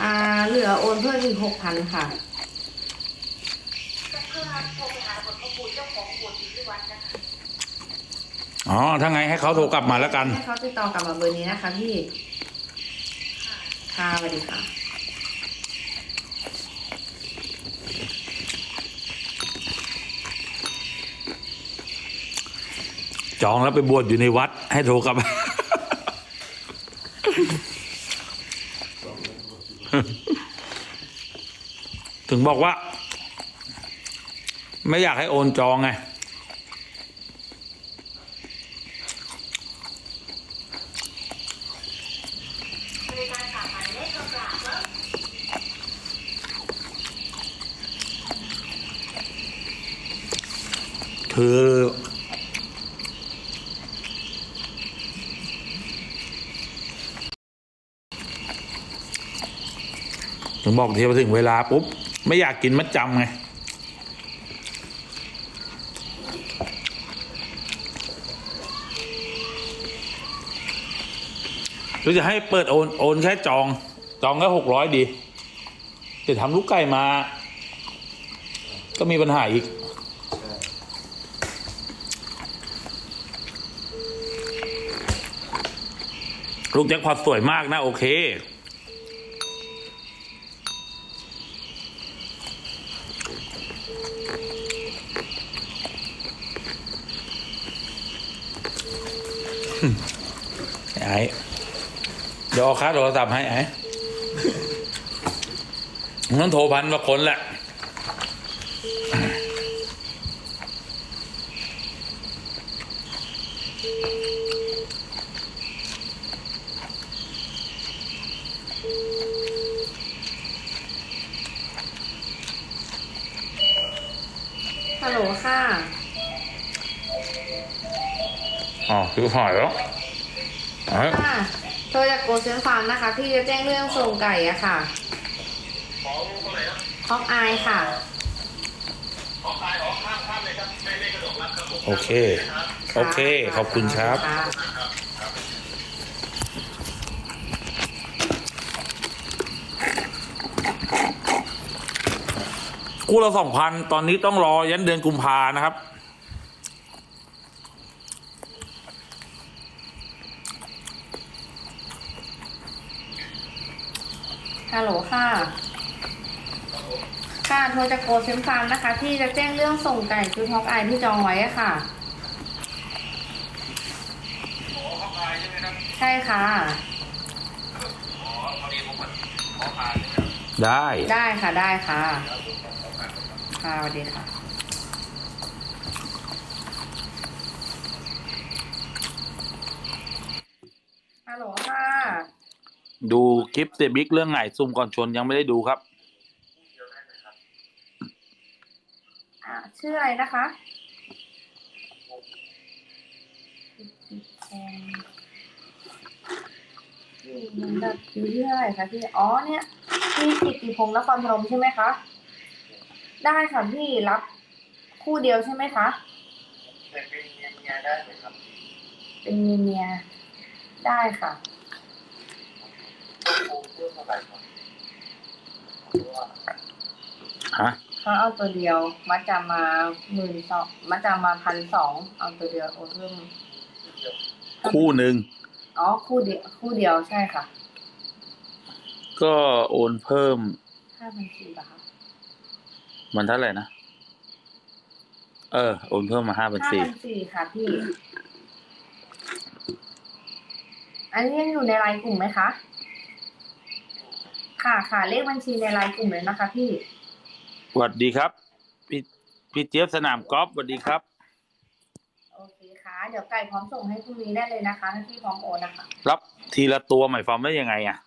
อ่าเหลือโอนเพิ่มอีกหกพันค่ะก็เพื่อโทรไปหาคนเขาปูเจ้าของบวชอยู่ที่วัดนะคะอ๋อ ถ้าไงให้เขาโทรกลับมาแล้วกัน ให้เขาติดต่อกลับมาเบอร์นี้นะคะพี่ ค่ะค่ะสวัสดีค่ะจองแล้วไปบวชอยู่ในวัดให้โทรกลับ ถึงบอกว่า ไม่อยากให้โอนจองไงเลขโทรศัพท์แล้วคือถึงบอกทีพอถึงเวลาปุ๊บ ไม่อยากกินมัดจำไงหรือจะให้เปิดโอนโอนแค่จอง จองแค่หกร้อยดี แต่ทำลูกไก่มา ก็มีปัญหาอีกลูกแจ็คพอตสวยมากนะ โอเค ไอ้ เดี๋ยวเอาค่าโทรศัพท์ให้ไอ้งั้นโทรพันมาคนแหละ ฮัลโหลค่ะ อ๋อคือหอยแล้วเอ้ย ค่ะโทร จากโกลเซนฟาร์มนะคะพี่จะแจ้งเรื่องส่งไก่อะค่ะ ของคนไหนครับฮอกอายค่ะ ของตายของข้ามข้ามเลยครับไม่ไม่กระโดดรับครับผมโอเค โอเค ขอบคุณครับะคู่ละสองพันตอนนี้ต้องรอยันเดือนกุมภานะครับ ฮัลโหลค่ะ ค่ะโทรจากโกลเซนฟาร์มนะคะพี่จะแจ้งเรื่องส่งไก่ชุดฮอกอายที่จองไว้อะค่ะของข้ามตายใช่ไหมครับใช่ค่ะอ๋อพอดีผมมันขอทานใช่ไหมครับได้ ได้ค่ะได้ค่ะ ค่ะสวัสดีค่ะฮัลโหลค่ะ ดูคลิปเซบิ๊กเรื่องไงซุ่มก่อนชนยังไม่ได้ดูครับ อ่าชื่ออะไรนะคะอยู่มันดับอยู่ที่เท่าไหร่คะพี่ อ๋อเนี่ยพี่กิตติพงศ์นครพนมใช่ไหมคะ ได้ค่ะพี่รับคู่เดียวใช่ไหมคะ เป็นเป็นเมียเมียได้ไหมครับ เป็นเมียเมียได้ค่ะ ฮะเขาเอาตัวเดียวมัดจำมาหมื่นสองมัดจำมาพันสองเอาตัวเดียวโอ้เพิ่มเดียวคู่หนึ่งอ๋อคู่เดียวคู่เดียวใช่ค่ะ ก็โอนเพิ่มห้าพันสี่บาทมันเท่าไหร่นะเออโอนเพิ่มมาห้าพันห้าสี่พันสี่ค่ะพี่ อันนี้ยังอยู่ในไลน์กลุ่มไหมคะ ค่ะค่ะเลขบัญชีในไลน์กลุ่มเลยนะคะ พี่สวัสดีครับ พี่พี่เจี๊ยบสนามกอล์ฟสวัสดีครับ โอเคค่ะ เดี๋ยวไก่พร้อมส่งให้พรุ่งนี้ได้เลยนะคะถ้าพี่พร้อมโอนนะคะ รับทีละตัวหมายความว่ายังไงอะ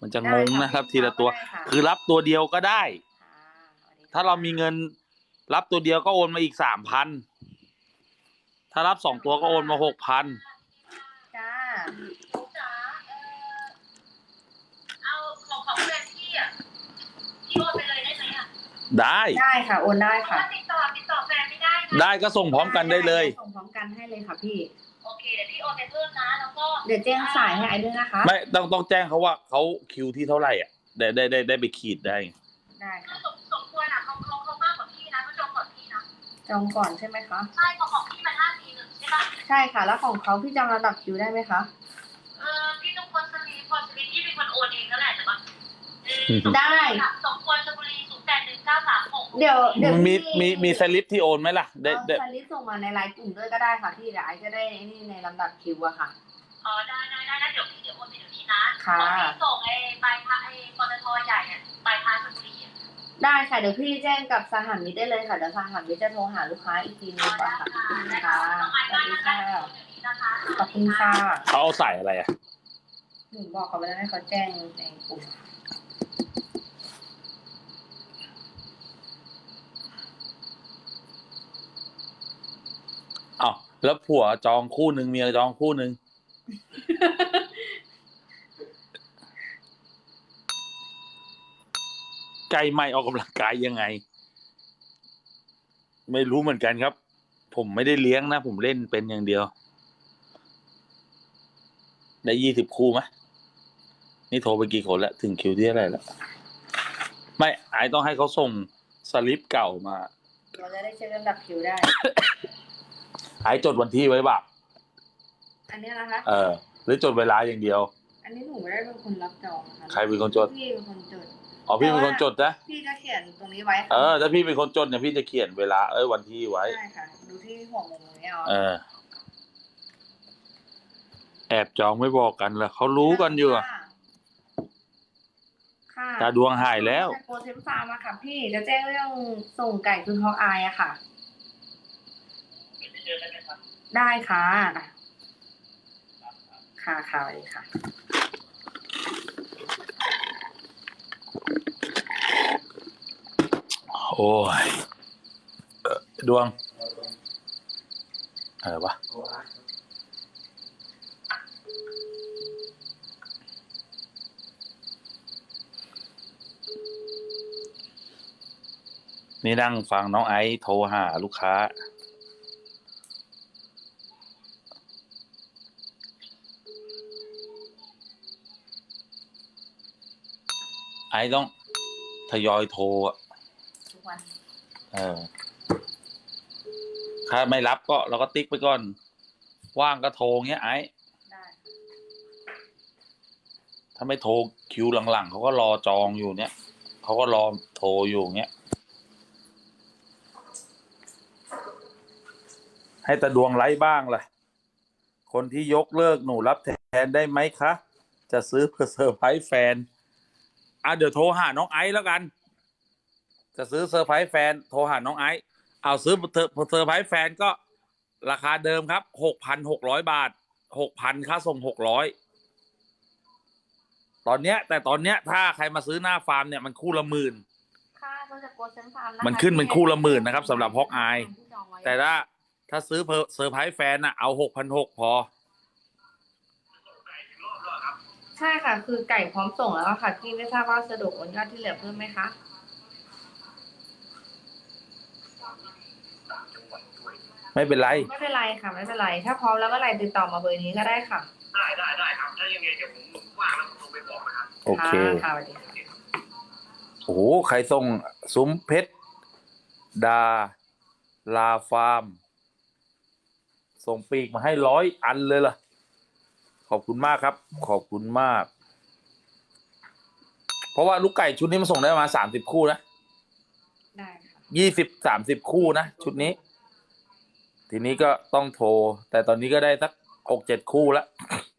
มันจะงงนะได้ค่ะรับ ทีละตัว ได้ค่ะ คือรับตัวเดียวก็ได้ ค่ะสวัสดีค่ะถ้าเรามีเงินรับตัวเดียวก็โอนมาอีกสามพันถ้ารับสองตัวก็โอนมาหกพันจ้า ลูกจ๋าเออเอาของของเฟรนพี่อะ พี่โอนไปเลยได้ไหมอะได้ได้ค่ะโอนได้เพราะค่ะว่าติดต่อติดต่อแฟนไม่ได้นะได้ก็ส่งพร้อมกันได้เลย ส่งพร้อมกันให้เลยค่ะพี่ โอเคเดี๋ยวพี่โอนไปเพิ่มนะแล้วก็เดี๋ยวแจ้งสายให้ไอ้ด้วยนะคะ ไม่ต้องต้องแจ้งเขาว่าเขาคิวที่เท่าไหร่อะได้ได้ได้ได้ไปขีดได้ได้คือค่ะ สมสมควรอะเขาเขาเขามากกว่าพี่นะเขาจองก่อนพี่นะจองก่อนใช่ไหมคะ ใช่ของของพี่มันห้าสี่หนึ่งใช่ปะใช่ค่ะ แล้วของเขาพี่จำลำดับคิวได้ไหมคะ เออพี่ต้องคนสลีพอสลีพี่เป็นคนโอนเองนั่นแหละแต่ว่าเออ ได้ สมควรชลบุรีศูนย์แปดหนึ่งเก้าสามหกเดี๋ยวเดี๋ยวมีพี่มีมีสลิปที่โอนไหมล่ะได้เอาได้สลิปส่งมาในไลน์กลุ่มด้วยก็ได้ค่ะพี่เดี๋ยวไอซ์จะได้นี่ในลำดับคิวอะค่ะ อ๋อได้ได้ได้ได้เดี๋ยวพี่เดี๋ยวโอนไปเดี๋ยวนี้นะค่ะขอพี่ส่งไอ้ปลายทางไอ้ปตทใหญ่เนี่ยปลายทางชลบุรีอะได้ค่ะเดี๋ยวพี่แจ้งกับสหมิตรได้เลยค่ะเดี๋ยวสหมิตรจะโทรหาลูกค้าอีกทีนึอ๋องก่อนได้ค่ะค่ะได้ค่ะค่ะน้องไม้สวัได้สดีนะคะค่ะเดี๋ยวนี้นะคะขอบคุณค่ะเขาเอาใส่อะไรอะ หนูบอกเขาไปแล้วให้เขาแจ้งในกลุ่ม อ้าว แล้วผัวจองคู่หนึ่งเมียจองคู่หนึ่งไก่ไม่ออกกำลังกายยังไง ไม่รู้เหมือนกันครับ ผมไม่ได้เลี้ยงนะ ผมเล่นเป็นอย่างเดียว ได้ยี่สิบคู่ไหมนี่โทรไปกี่คนแล้ว ถึงคิวที่เท่าไหร่แล้ว ไม่ไอต้องให้เขาส่งสลิปเก่ามา เราจะได้เช็คลำดับคิวได้ ไอจดวันที่ไว้บ่าอันนี้นะคะ เออ หรือจดเวลาอย่างเดียว อันนี้หนูไม่ได้เป็นคนรับจองนะคะใครเป็นคนจด พี่เป็นคนจด อ๋อพี่เป็นคนจดนะ พี่จะเขียนตรงนี้ไว้ค่ะเออ ถ้าพี่เป็นคนจดเนี่ยพี่จะเขียนเวลาเอ้ยวันที่ไว้ ใช่ค่ะ ดูที่หัวมุมตรงนี้เอาเออ แอบจองไม่บอกกันเหรอเขารู้กันอยู่อะ ค่ะตาดวงหายแล้วจากโปรเทมฟาร์มอะค่ะพี่จะแจ้งเรื่องส่งไก่คือฮอกอายอะค่ะไม่ เจอกันนะครับได้ค่ะค่ะค่ะสวัสดีค่ะโอ้ยเอ่อดวงอะไรวะนี่นั่งฟังน้องไอซ์โทรหาลูกค้า อซ์ต้องทยอยโทรอะทุกวันเออถ้าไม่รับก็เราก็ติ๊กไปก่อน ว่างก็โทรเงี้ยไอ้ ได้ถ้าไม่โทรคิวหลังๆเขาก็รอจองอยู่เนี่ยเขาก็รอโทรอยู่เงี้ย ให้ตาดวงไลฟ์บ้างล่ะ คนที่ยกเลิกหนูรับแทนได้ไหมคะ จะซื้อเพื่อเซอร์ไพรส์แฟน อะเดี๋ยวโทรหาน้องไอซ์แล้วกัน จะซื้อเซอร์ไพรส์แฟน โทรหาน้องไอซ์เอาซื้อเซอร์เซอร์ไพรส์แฟนก็ราคาเดิมครับหกพันหกร้อยบาทหกพันค่าส่งหกร้อยตอนเนี้ย แต่ตอนเนี้ยถ้าใครมาซื้อหน้าฟาร์มเนี่ยมันคู่ละหมื่น ค่ะตัวจากโปรเทมฟาร์มนะคะมันขึ้นเป็นคู่ละหมื่นนะครับสำหรับฮอกอายที่จองไว้แต่ถ้าถ้าซื้อเพอเซอร์ไพรส์แฟนอะเอาหกพันหกพอ ใช่ค่ะ คือไก่พร้อมส่งแล้วอะค่ะพี่ไม่ทราบว่าสะดวกโอนยอดที่เหลือเพิ่มไหมคะไม่เป็นไร ไม่เป็นไรค่ะไม่เป็นไร ถ้าพร้อมแล้วเมื่อไหร่ติดต่อมาเบอร์นี้ก็ได้ค่ะ ได้ได้ได้ครับถ้ายังไงเดี๋ยวผมว่างแล้วผมโทรไปบอกนะครับโอเคค่ะสวัสดีค่ะโอ้โหใครส่งซุ้มเพชรดา ลาฟาร์ม ส่งปีกมาให้ร้อยอันเลยล่ะ ขอบคุณมากครับ ขอบคุณมาก เพราะว่าลูกไก่ชุดนี้มันส่งได้ประมาณสามสิบคู่นะได้ค่ะยี่สิบสามสิบคู่นะชุดนี้ ทีนี้ก็ต้องโทร แต่ตอนนี้ก็ได้สักหกเจ็ดคู่แล้ว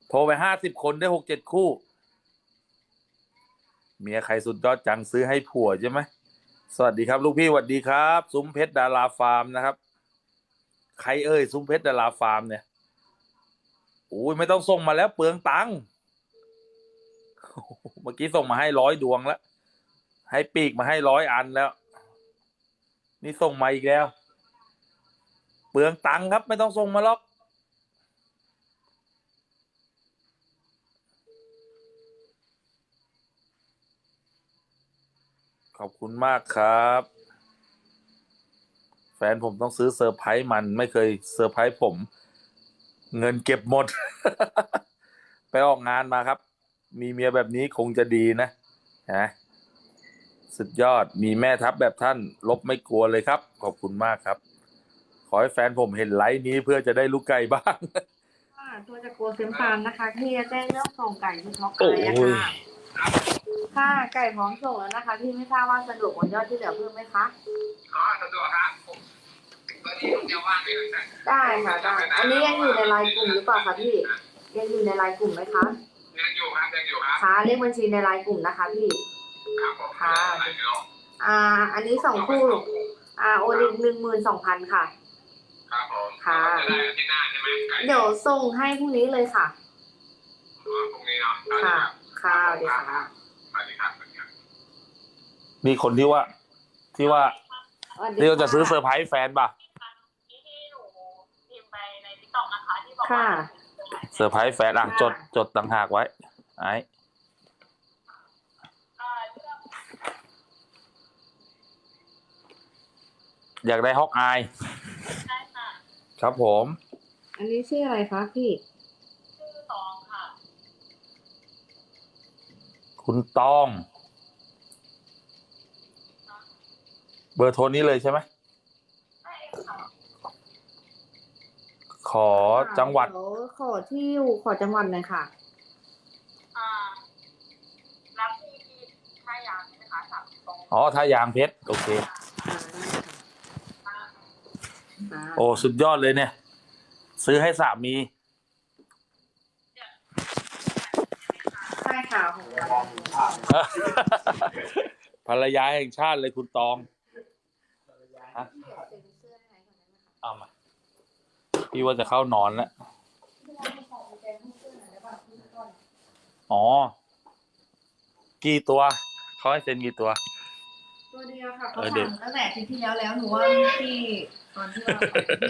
โทรไปห้าสิบคนได้หกเจ็ดคู่ เมียใครสุดยอดจังซื้อให้ผัวใช่ไหมสวัสดีครับ ลูกพี่สวัสดีครับ ซุ้มเพชรดาราฟาร์มนะครับ ใครเอ่ยซุ้มเพชรดาราฟาร์มเนี่ยโอ้ยไม่ต้องส่งมาแล้วเปลืองตังค์เมื่อกี้ส่งมาให้ร้อยดวงแล้ว ให้ปีกมาให้ร้อยอันแล้ว นี่ส่งมาอีกแล้ว เปลืองตังค์ครับ ไม่ต้องส่งมาหรอกขอบคุณมากครับ แฟนผมต้องซื้อเซอร์ไพรส์มันไม่เคยเซอร์ไพรส์ผม เงินเก็บหมด ไปออกงานมาครับ มีเมียแบบนี้คงจะดีนะนะสุดยอดมีแม่ทัพแบบท่าน ลบไม่กลัวเลยครับ ขอบคุณมากครับ ขอให้แฟนผมเห็นไลฟ์นี้เพื่อจะได้ลูกไก่บ้าง ค่ะตัวจากโกเซมฟาร์มนะคะที่จะแจ้งเรื่องส่งไก่ที่ท็อกโอ้ไก่อะยค่ะค่ะไก่พร้อมส่งแล้วนะคะที่ไม่ทราบว่าสะดวกกว่ายอดที่เหลือเพิ่มไหมคะอ๋อสะดวกครับผม ได้ค่ะได้อันนี้ยังอยู่ในไลน์กลุ่มหรือเปล่าคะพี่ ยังอยู่ในไลน์กลุ่มไหมคะยังอยู่ครับยังอยู่ครับคะเลขบัญชีในไลน์กลุ่มนะคะพี่ครับผมค่ะอะไรเนาะอ่า อันนี้สองคู่อ่าโอลิงหนึ่งหมื่นสองพันค่ะครับผมค่ะจะได้อาที่หน้าใช่ไหมไก่เดี๋ยวส่งให้พรุ่งนี้เลยค่ะอ๋อพรุ่งนี้เนาะได้ค่ะรับค่ะเดี๋ยวค่ะสวัสดีครับสวัสดีครับมีคนที่ว่าที่ว่าสวัสดีที่เราจะซื้อเซอค่ะร์ไพรส์แฟนป่ะ คะที่บอกค่ะว่าเซอร์ไพรส์แฟนอะค่ะจดจดต่างหากไว้ ไอ้เอ่อเลือกอยากได้ฮอกอายได้ค่ะครับผม อันนี้ชื่ออะไรคะพี่ชื่อตองค่ะ คุณต้อง เบอร์โทรนี้เลยใช่ไหมใช่ค่ะ ขอจังหวัด เยวขอที่อยู่ขอจังหวัดหน่อยค่ะ อ่ารับที่ที่ท่ายางใช่ไหมคะสามตรงอ๋อท่ายางเพชร โอเค อ่าอ่าโอ้ สุดยอดเลยเนี่ย ซื้อให้สามี ใช่ค่ะของเราภรรยาแห่งชาติเลยคุณตองฮะเอามา พี่ว่าจะเข้านอนแล้ว อ๋อ กี่ตัว เขาให้เซ็นกี่ตัว ตัวเดียวค่ะเขาเออเดี๋ยวสั่งตั้งแต่อาทิตย์ที่แล้วแล้วหนูว่าที่ตอนที่เรา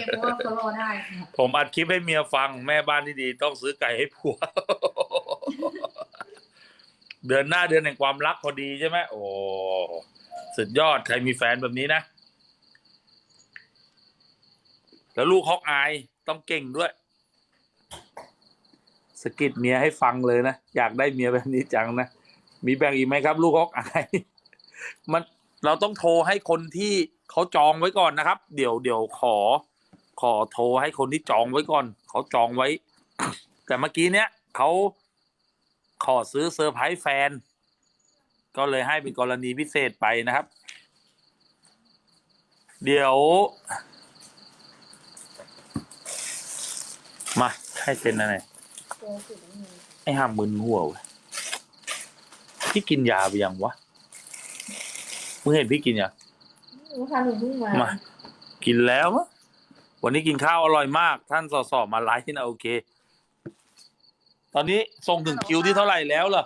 เรียกเพราะว่าเขารอได้ค่ะผมอัดคลิปให้เมียฟังแม่บ้านที่ดี ต้องซื้อไก่ให้ผัว เดือนหน้าเดือนแห่งความรักพอดีใช่ไหมโอ้สุดยอดใครมีแฟนแบบนี้นะ แล้วลูกฮอกอายต้องเก่งด้วยสกิดเมียให้ฟังเลยนะ อยากได้เมียแบบนี้จังนะ มีแบ่งอีกไหมครับ ลูกฮอกอายมันเราต้องโทรให้คนที่เขาจองไว้ก่อนนะครับ เดี๋ยวเดี๋ยวขอ ขอโทรให้คนที่จองไว้ก่อน เขาจองไว้ แต่เมื่อกี้เนี้ยเขาขอซื้อเซอร์ไพรส์แฟน ก็เลยให้เป็นกรณีพิเศษไปนะครับ เดี๋ยว มา ให้เซ็นอะไรไอ้ห้ามมึนหัวเว้ยพี่กินยาไปยังวะมึงเห็นพี่กินยังหนูค่ะหนูเพิ่งมามา กินแล้วมั้งวันนี้กินข้าวอร่อยมาก ท่านสอสอมาไลฟ์นะโอเค ตอนนี้ส่งถึงคิวที่เท่าไหร่แล้วเหรอ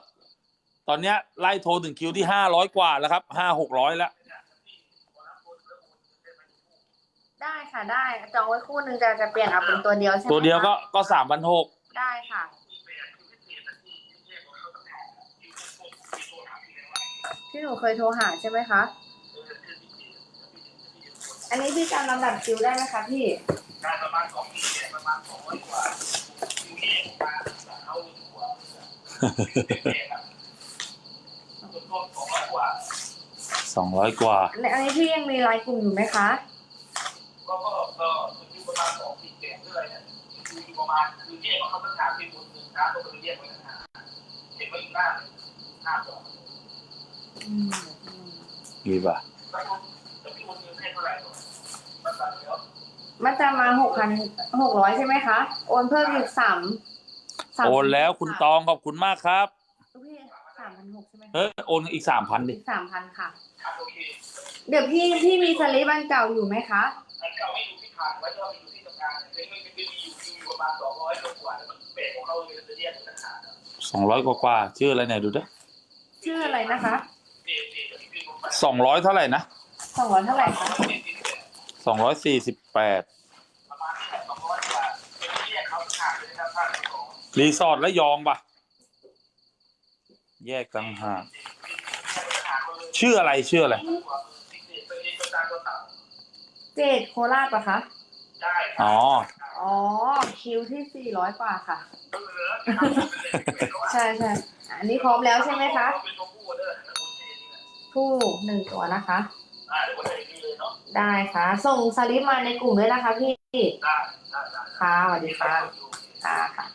ตอนเนี้ยไล่โทรถึงคิวที่ห้าร้อยกว่าแล้วครับห้าหกร้อยแล้ว ได้ ค่ะ ได้จองไว้คู่หนึ่งจะจะเปลี่ยนเอาเป็นตัวเดียวใช่ไหมตัวเดียวก็คะก็สามพันหกได้ค่ะ ที่หนูเคยโทรหาใช่ไหมคะ อันนี้พี่จำลำดับคิวได้ไหมคะพี่การประมาณสองปีเนี่ยประมาณสองร้อยกว่าคิวเองมาเอาหัวเนี่ยครับต้นๆสองร้อยกว่าสองร้อยกว่าอันนี้พี่ยังมีไลน์กลุ่มอยู่ไหมคะ ก็ก็ก็อยู่ประมาณสองปีเศษเท่าไหร่เนี่ยอยู่ประ มาณคือเรียกว่าเขาต้องการที่คนหนึ่งนะต้องไปเรียกไว้นะเห็นว่าอีกหน้าหนึ่งหน้าสองอืมดีป่ะแล้วคนจะมีคนเงินให้เท่าไหร่มันตัดแล้วมันจะมาหกพันหกร้อยใช่ไหมคะ โอนเพิ่มอีกสามสามโอนแล้วคุณตองขอบคุณมากครับพี่สามพันหกใช่ไหมคะเฮ้ยโอนอีกสามพันดิอีกสามพันค่ะอะโอเคเดี๋ยวพี่พี่มีสลิปอันเก่าอยู่ไหมคะอันเก่าไม่อยู่ที่ผ่านไว้ก็ไปอยู่ที่ทำงานเนี่ยไม่ไม่ไม่มีอยู่อยู่ประ มาณสองร้อยกว่าแล้วมันเปรของเขาเลยจะเรียกปัญหาสองร้อยกว่ากว่าชื่ออะไรไหนดูดิชื่ออะไรนะคะนี่นี่ที่พี่ผมไปสองร้อยเท่าไหร่นะสองร้อยเท่าไหร่คะนี่นี่นี่สองร้อยสี่สิบแปดประมาณนี้แหละสองร้อยกว่าเป็นเรียกเขาขาดเลยนะครับท่านผู้ชมรีสอร์ทและยองป่ะแยกต่างหากชื่ออะไรชื่ออะไร เจดโคราชปะคะ อ๋อ อ๋อ คิวที่สี่ร้อยกว่าค่ะ ใช่ใช่อันนี้พร้อมแล้วใช่ไหมคะเป็นตัวผู้เด้อแล้วคุณเจนี่แหละผู้หนึ่งตัวนะคะอ่าเดี๋ยวผมจะอย่างนี้เลยเนาะได้ค่ะ ส่งสลิปมาในกลุ่มด้วยนะคะพี่ได้ได้ได้ค่ะสวัสดีค่ะค่ะค่ะ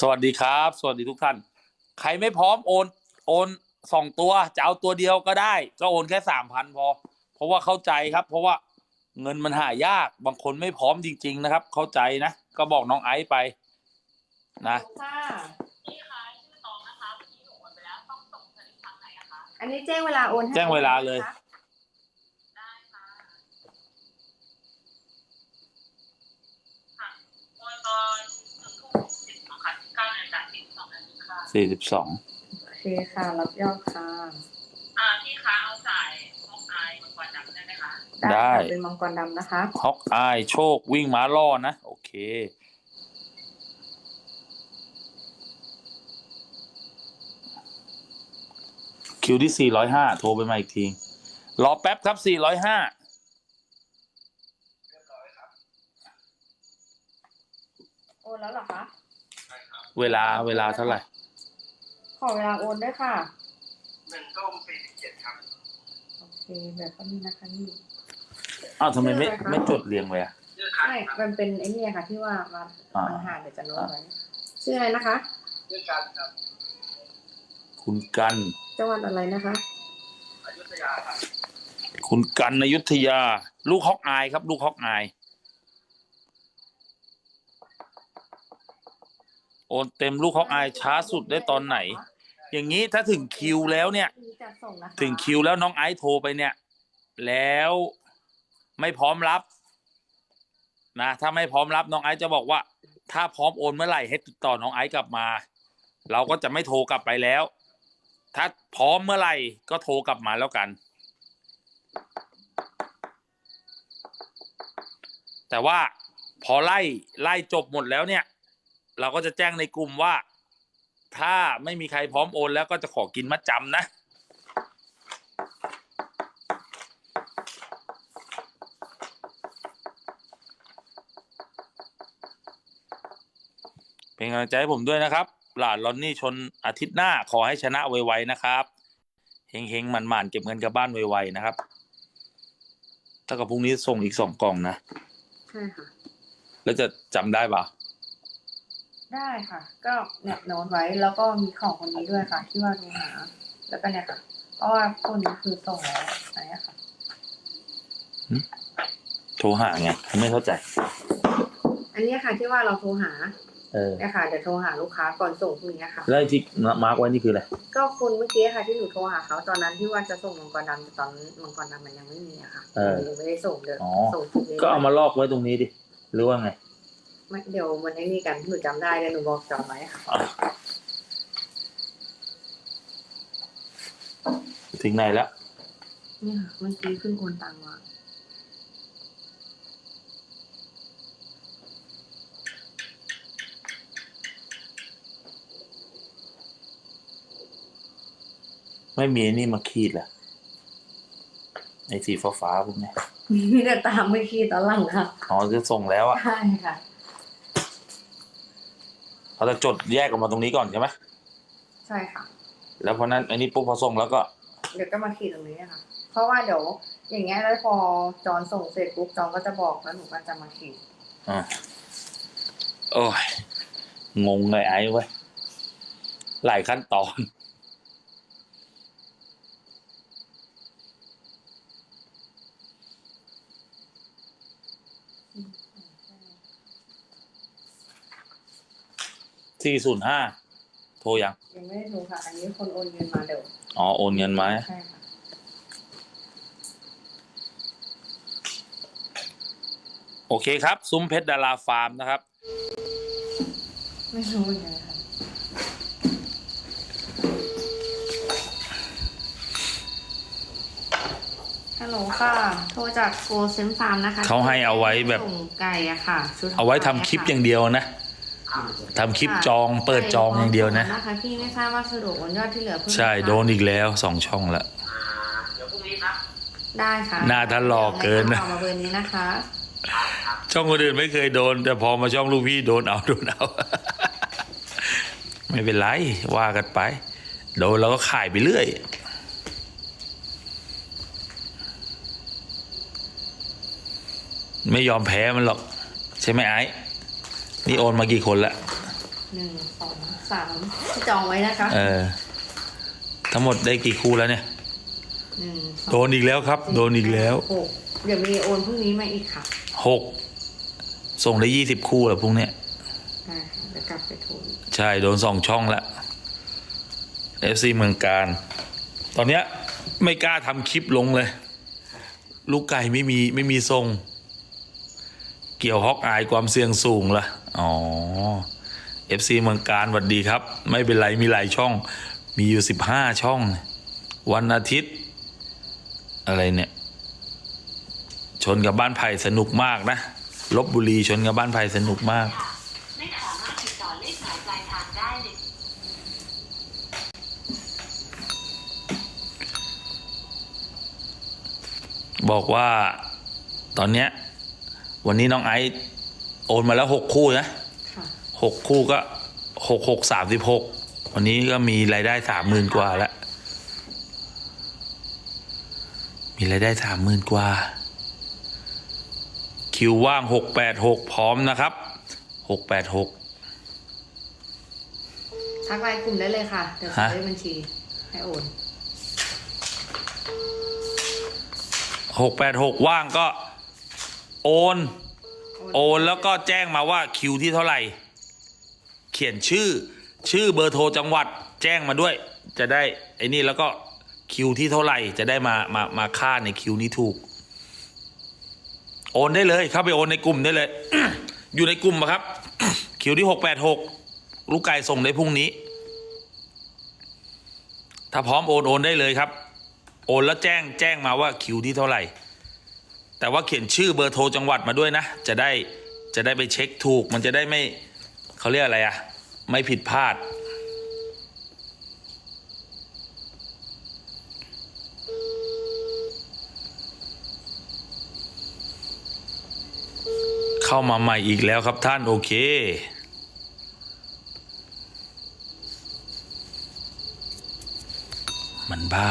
สวัสดีครับ สวัสดีทุกท่าน ใครไม่พร้อมโอน โอนสองตัว จะเอาตัวเดียวก็ได้ ก็โอนแค่สามพันพอ เพราะว่าเข้าใจครับ เพราะว่า เงินมันหายากบางคนไม่พร้อมจริง ๆ นะครับ เข้าใจนะ ก็บอกน้องไอซ์ไป นะค่ะพี่คะชื่อตองนะคะเมื่อกี้หนูโอนไปแล้วต้องส่งสลิปทางไหนอะคะอันนี้แจ้งเวลาโอนให้แจ้งเวลาเลย นะคะได้ค่ะค่ะโอนตอนหนึ่งทุ่มสิบค่ะสิบเก้านาฬิกาสิบสองนาทีค่ะ สี่สิบสองโอเคค่ะ รับยอดค่ะ อ่าพี่คะเอาสายฮอกอายมังกรดำได้ไหม คะได้ค่ะเป็นมังกรดำนะคะฮอกอายโชควิ่งม้าล่อนะ โอเค คิวที่สี่ร้อยห้าโทรไปมาอีกที รอแป๊บครับสี่ร้อยห้าเรียบร้อยครับโอนแล้วเหรอคะใช่ครับเวลาเวลาเท่าไหร่ ขอเวลาโอนด้วยค่ะ หนึ่งต้มสี่สิบเจ็ดครับ โอเค แบบนี้นะคะนี่ อ้าวทำไมไม่ชื่ออะไรคะไม่จดเรียงไว้อะเลือกคัดไม่ครับมันเป็นไอ้นี่ค่ะ ที่ว่ามาอ่ามันห่างเดี๋ยวจะโน้ตไว้ชื่ออะไรนะคะเลือกกันครับคุณกันจังหวัดอะไรนะคะอยุธยาครับคุณกันอยุธยา ลูกฮอกอายครับ ลูกฮอกอาย โอนเต็มลูกฮอกอายช้าสุดได้ตอนไหน อย่างนี้ถ้าถึงคิวแล้วเนี่ยจะส่งนะคะถึงคิวแล้วน้องไอซ์โทรไปเนี่ย แล้ว ไม่พร้อมรับนะถ้าไม่พร้อมรับน้องไอซ์จะบอกว่า ถ้าพร้อมโอนเมื่อไหร่ให้ติดต่อน้องไอซ์กลับมา เราก็จะไม่โทรกลับไปแล้ว ถ้าพร้อมเมื่อไหร่ก็โทรกลับมาแล้วกัน แต่ว่าพอไล่ไล่จบหมดแล้วเนี่ย เราก็จะแจ้งในกลุ่มว่า ถ้าไม่มีใครพร้อมโอนแล้วก็จะขอกินมัดจำนะ เป็นกำลังใจให้ผมด้วยนะครับ หลานลอนนี่ชนอาทิตย์หน้าขอให้ชนะไวๆนะครับเฮงๆหมันๆเก็บเงินกลับบ้านไวๆนะครับ ถ้ากับพรุ่งนี้ส่งอีกสองกล่องนะ ใช่ค่ะ แล้วจะจำได้ปะได้ค่ะ ก็เนี่ยโน้ตไว้แล้วก็มีของคนนี้ด้วยค่ะ ที่ว่าโทรหา แล้วก็เนี่ยค่ะ เพราะว่าคนนี้คือส่งแล้วอะไรอะค่ะ โทรหาไงไม่เข้าใจ อันนี้ค่ะที่ว่าเราโทรหาเออเนี่ยค่ะเดี๋ยวโทรหาลูกค้าก่อนส่งพรุ่งนี้ค่ะ แล้วไอ้ที่มาร์กไว้นี่คืออะไร ก็คุณเมื่อกี้ค่ะที่หนูโทรหาเขาตอนนั้นที่ว่าจะส่งมังกรดำแต่ตอนมังกรดำมันยังไม่มีอะค่ะเออ ยังไม่ได้ส่งเดี๋ยวอ๋อ ส่งพรุ่งนี้ก็เอามาลอกไว้ตรงนี้ดิ หรือว่าไง ไม่เดี๋ยวมันไอ้นี่กันหนูจำได้เลยหนูบอกจำไว้ค่ะอะ ถึงไหนแล้วเนี่ยค่ะเมื่อกี้ขึ้นโอนตังมา ไม่มีไอ้นี่มาขีดเหรอไอ้สีฟ้าๆพวกเนี้ยมีแต่ตามไม่คีดตอนหลังค่ะอ๋อจะส่งแล้วอะใช่ค่ะเขาจะจดแยกออกมาตรงนี้ก่อนใช่ไหมใช่ค่ะ แล้วเพราะนั้นไอ้นี่ปุ๊บพอส่งแล้วก็ เดี๋ยวก็มาขีดตรงนี้ค่ะ เพราะว่าเดี๋ยว อย่างเงี้ยแล้วพอจอนส่งเสร็จปุ๊บจอนก็จะบอกแล้วหนูก็จะมาขีดอ่าโอ้ยงงเลยไอ้เว้ยหลายขั้นตอน สี่ศูนย์ห้าโทรยังยังไม่ได้โทรค่ะ อันนี้คนโอนเงินมาเดี๋ยวอ๋อโอนเงินมาใช่ค่ะโอเคครับ ซุ้มเพชรดาราฟาร์มนะครับ ไม่รู้เหมือนกันค่ะฮัลโหลค่ะ โทรจากโกเซนฟาร์มนะคะเขาให้เอาไว้แบบ ส่งไก่อะค่ะชุด เอาไว้ทำคลิปอย่างเดียวนะ ทำคลิปจองเปิดจองอย่างเดียวนะ นะคะพี่ไม่ทราบว่าสะดวกวันยอดที่เหลือเพิ่มใช่โดนอีกแล้วสองช่องละอ่าเดี๋ยวพรุ่งนี้ครับ ได้ค่ะหน้าท่านหล่อเกินนะต่อมาเบอร์นี้นะคะ ช่องคนอื่นไม่เคยโดน แต่พอมาช่องลูกพี่โดนเอาโดนเอา ไม่เป็นไรว่ากันไป โดนเราก็ขายไปเรื่อย ไม่ยอมแพ้มันหรอก ใช่ไหมไอ้ นี่โอนมากี่คนละหนึ่งสองสามที่จองไว้นะคะเออ ทั้งหมดได้กี่คู่แล้วเนี่ยหนึ่งสองโดนอีกแล้วครับ โดนอีกแล้วหกเดี๋ยวมีโอนพรุ่งนี้มาอีกค่ะหกส่งได้ยี่สิบคู่แล้วพวกเนี้ยได้ค่ะเดี๋ยวกลับไปโทรอีกใช่โดนสองช่องแล้ว FC เมืองการ ตอนเนี้ย ไม่กล้าทำคลิปลงเลย ลูกไก่ไม่มีไม่มีทรง เกี่ยวฮอกอายความเสี่ยงสูงละ อ๋อ FC เมืองการสวัสดีครับ ไม่เป็นไรมีหลายช่อง มีอยู่สิบห้าช่อง วันอาทิตย์ อะไรเนี่ย ชนกับบ้านไผ่สนุกมากนะลบบุรีชนกับบ้านไผ่สนุกมากไม่สามารถติดต่อเลขหมายปลายทางได้เลยบอกว่าตอนเนี้ยวันนี้น้องไอซ์ โอนมาแล้วหกคู่นะค่ะหกคู่ก็หกหกสามสิบหกวันนี้ก็มีรายได้สามหมื่นกว่าแล้ว มีรายได้สามหมื่นกว่า คิวว่างหกแปดหกพร้อมนะครับหกแปดหกทักไลน์กลุ่มได้เลยค่ะ เดี๋ยวจะฮะได้บัญชี ให้โอนหกแปดหกว่างก็ โอน โอนแล้วก็แจ้งมาว่าคิวที่เท่าไหร่ เขียนชื่อชื่อเบอร์โทรจังหวัดแจ้งมาด้วย จะได้ไอ้นี่แล้วก็คิวที่เท่าไหร่จะได้มามามาค่าในคิวนี้ถูก โอนได้เลยเข้าไปโอนในกลุ่มได้เลย อยู่ในกลุ่มอะครับ คิวที่หกแปดหกลูกไก่ส่งได้พรุ่งนี้ ถ้าพร้อมโอนโอนได้เลยครับ โอนแล้วแจ้งแจ้งมาว่าคิวที่เท่าไหร่ แต่ว่าเขียนชื่อเบอร์โทรจังหวัดมาด้วยนะ จะได้จะได้ไปเช็คถูก มันจะได้ไม่เขาเรียกอะไรอะไม่ผิดพลาด เข้ามาใหม่อีกแล้วครับท่านโอเคมันบ้า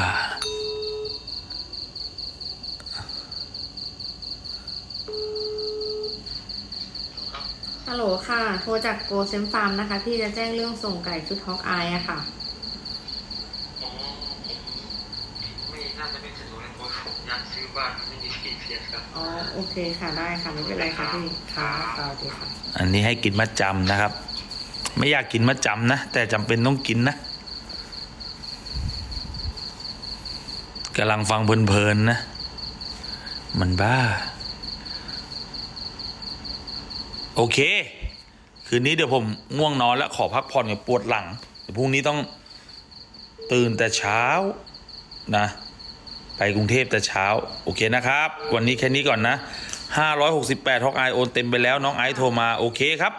ฮัลโหลค่ะ โทรจากโกเซมฟาร์มนะคะที่จะแจ้งเรื่องส่งไก่ชุดฮอกอายอะค่ะ อ๋อผมไม่น่าจะเป็นสะดวกในตัวผมอยากซื้อบ้านไม่มีที่เพียครับ อ๋อ โอเคค่ะ ได้ค่ะ ไม่เป็นไรค่ะพี่ ค่ะสวัสดีค่ะ อันนี้ให้กินมัดจำนะครับ ไม่อยากกินมัดจำนะ แต่จำเป็นต้องกินนะกำลังฟังเพลินๆนะ มันบ้า โอเค คืนนี้เดี๋ยวผมง่วงนอนแล้วขอพักผ่อนกับปวดหลังเดี๋ยวพรุ่งนี้ต้องตื่นแต่เช้านะ ไปกรุงเทพแต่เช้า โอเคนะครับ วันนี้แค่นี้ก่อนนะ 568ฮอกไอโอนเต็มไปแล้วน้องไอซ์โทรมา โอเคครับ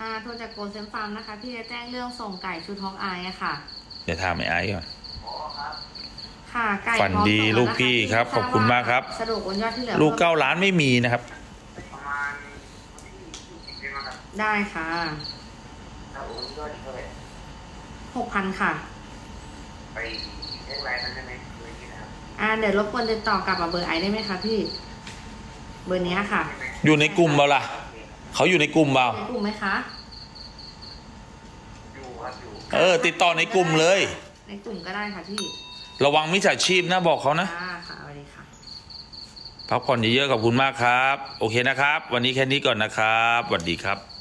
ค่ะโทรจากโกเซมฟาร์มนะคะที่จะแจ้งเรื่องส่งไก่ชุดฮอกอายอะค่ะ เดี๋ยวถามไอ้ไอซ์ก่อน ค่ะไก่ฝันดีพร้อมส่งลูกพี่ครับนะะขอบคุณมากครับ สะดวกโอนยอดที่เหลือลูกเก้าล้านไม่มีนะครับ ประมาณที่เป็นครับ ได้ค่ะถ้าโอนก็เท่าไหร่หกพันค่ะ ไปเรียกไรนั้นได้ไหมเลยนี่นะครับอ่าเดี๋ยวรบกวนติดต่อกลับมาเบอร์ไอได้ไหมคะพี่ เบอร์เนี้ยค่ะอยู่ในกลุ่มเปล่าล่ะเขาอยู่ในกลุ่มเปล่า ในกลุ่มไหมคะ อยู่ครับอยู่ เออ ติดต่อในกลุ่มเลย ในกลุ่มก็ได้ค่ะพี่ระวังมิจฉาชีพนะบอกเขานะค่ะค่ะสวัสดีค่ะ พักผ่อนเยอะๆขอบคุณมากครับ โอเคนะครับ วันนี้แค่นี้ก่อนนะครับสวัสดีครับ